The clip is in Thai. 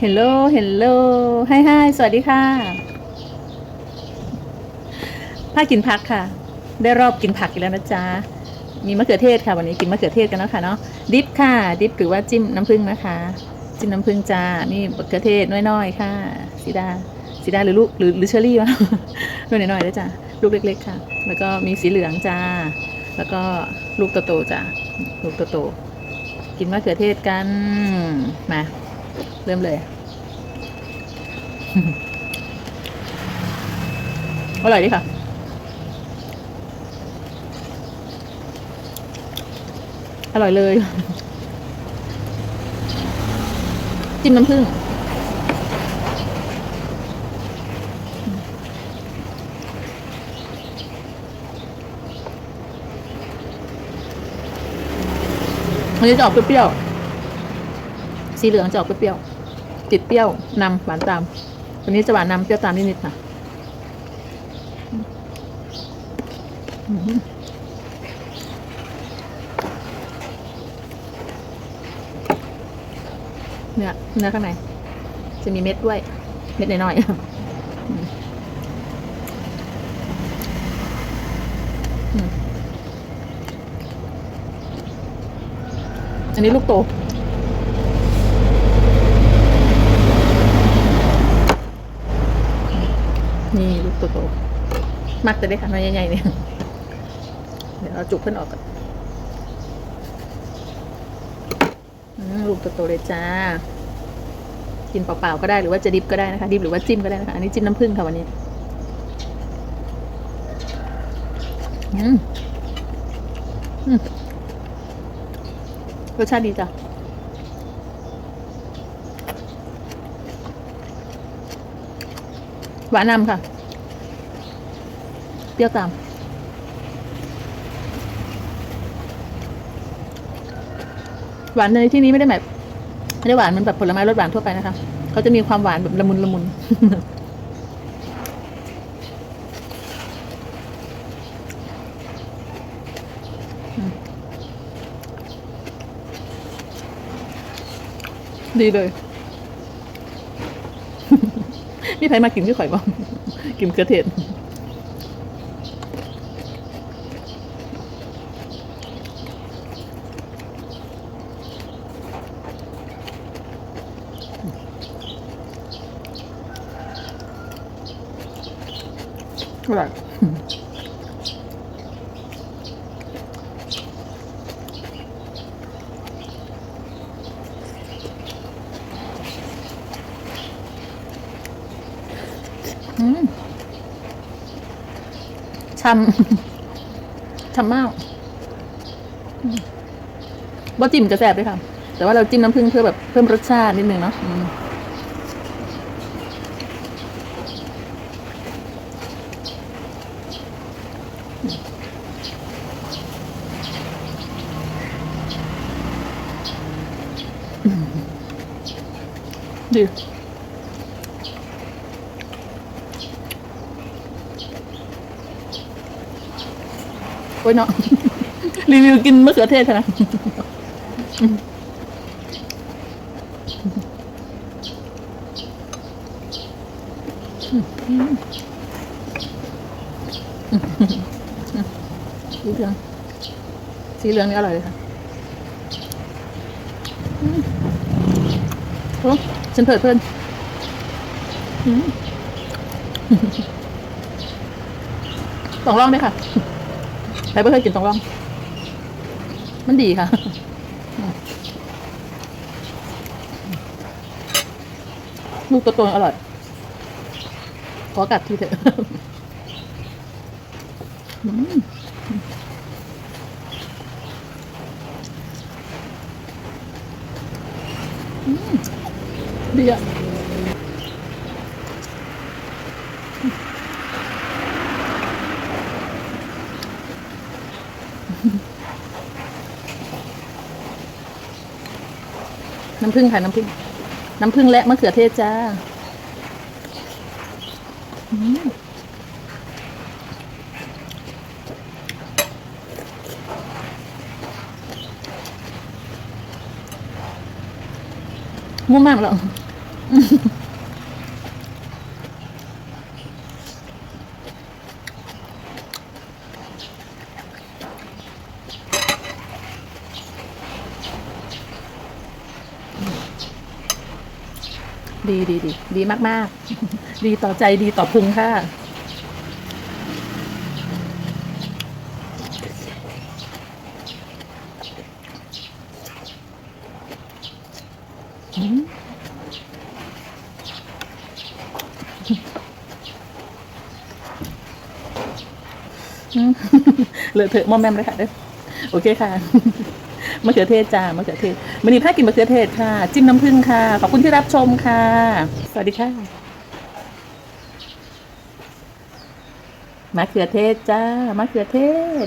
เฮลโลเฮลโลไฮไฮสวัสดีค่ะผ้ากินผักค่ะ ได้รอบกินผักอีกแล้วนะจ๊ะ มีมะเขือเทศค่ะ วันนี้กินมะเขือเทศกันแล้วค่ะเนาะ ดิฟค่ะ ดิฟหรือว่าจิ้มน้ำผึ้งนะคะ จิ้มน้ำผึ้งจ้า นี่มะเขือเทศน้อยๆค่ะสีดาสีดาหรือลูกหรือหรือเชอรี่วะน้อยๆด้วจ้ะ ลูกเล็ก ๆ ค่ะ แล้วก็มีสีเหลืองจ้า แล้วก็ลูกโตๆจ้ะลูกโตๆกินมะเขือเทศกัน มา เริ่มเลย อร่อยดีค่ะ อร่อยเลย จิ้มน้ำผึ้งอันนี้จะออกเปรี้ยวๆ สีเหลืองจะออกเปรี้ยวติดเปรี้ยวนำหวานตามตัวนี้จะหวานนำเปรี้ยวตามนิดๆค่ะเนื้อเนื้อข้างในจะมีเม็ดด้วย เม็ดน้อยๆอันนี้ลูกโต โตๆมักจะได้ค่ะน้อยใหญ่ๆเนี่ยเดี๋ยวเอาจุกเพื่อนออกก่อนลูกโตๆเลยจ้า กินเปล่าๆก็ได้หรือว่าจะดิบก็ได้นะคะดิบหรือว่าจิ้มก็ได้นะคะอันนี้จิ้มน้ำผึ้งค่ะวันนี้อืมอืมรสชาติดีจ้ะหวานนำค่ะ เปรี้ยวตาม หวานในที่นี้ไม่ได้หมายไม่ได้หวานมันแบบผลไม้รสหวานทั่วไปนะคะเขาจะมีความหวานแบบละมุนละมุนดีเลยมีใครมากินที่ข่อยบ้างกินเกลือเทศ อร่อยอืมช่ำช่ำมากอืมบ่จิ้มกระแสบเลยค่ะ แต่ว่าเราจิ้มน้ำผึ้งเพื่อแบบเพิ่มรสชาตินิดนึงเนาะ อืมดีโอ้ยเนาะรีวิวกินมะเขือเทศค่ะนะ สีเหลือง สีเหลืองนี่อร่อยเลยค่ะโอ้ฉันเผิดเพื่อนอืมต้องลองด้วยค่ะใครไม่เคยกินต้องลอง มันดีค่ะลูกตัวโตๆอร่อย ขอกัดทีเถอะอือ ดีอะน้ำผึ้งค่ะ น้ำผึ้งน้ำผึ้งและมะเขือเทศจ้า มมุ่งมากแล้วดีดีดีดีมาก ๆ ดีต่อใจดีต่อพุงค่ะ อืมอืม เลอะเทอะมอมแมมเลยค่ะเด้อโอเคค่ะมะเขือเทศจ้ามะเขือเทศมันนี้ผ้ากินมะเขือเทศค่ะ จิ้มน้ำผึ้งค่ะ ขอบคุณที่รับชมค่ะ สวัสดีค่ะมะเขือเทศจ้ามะเขือเทศ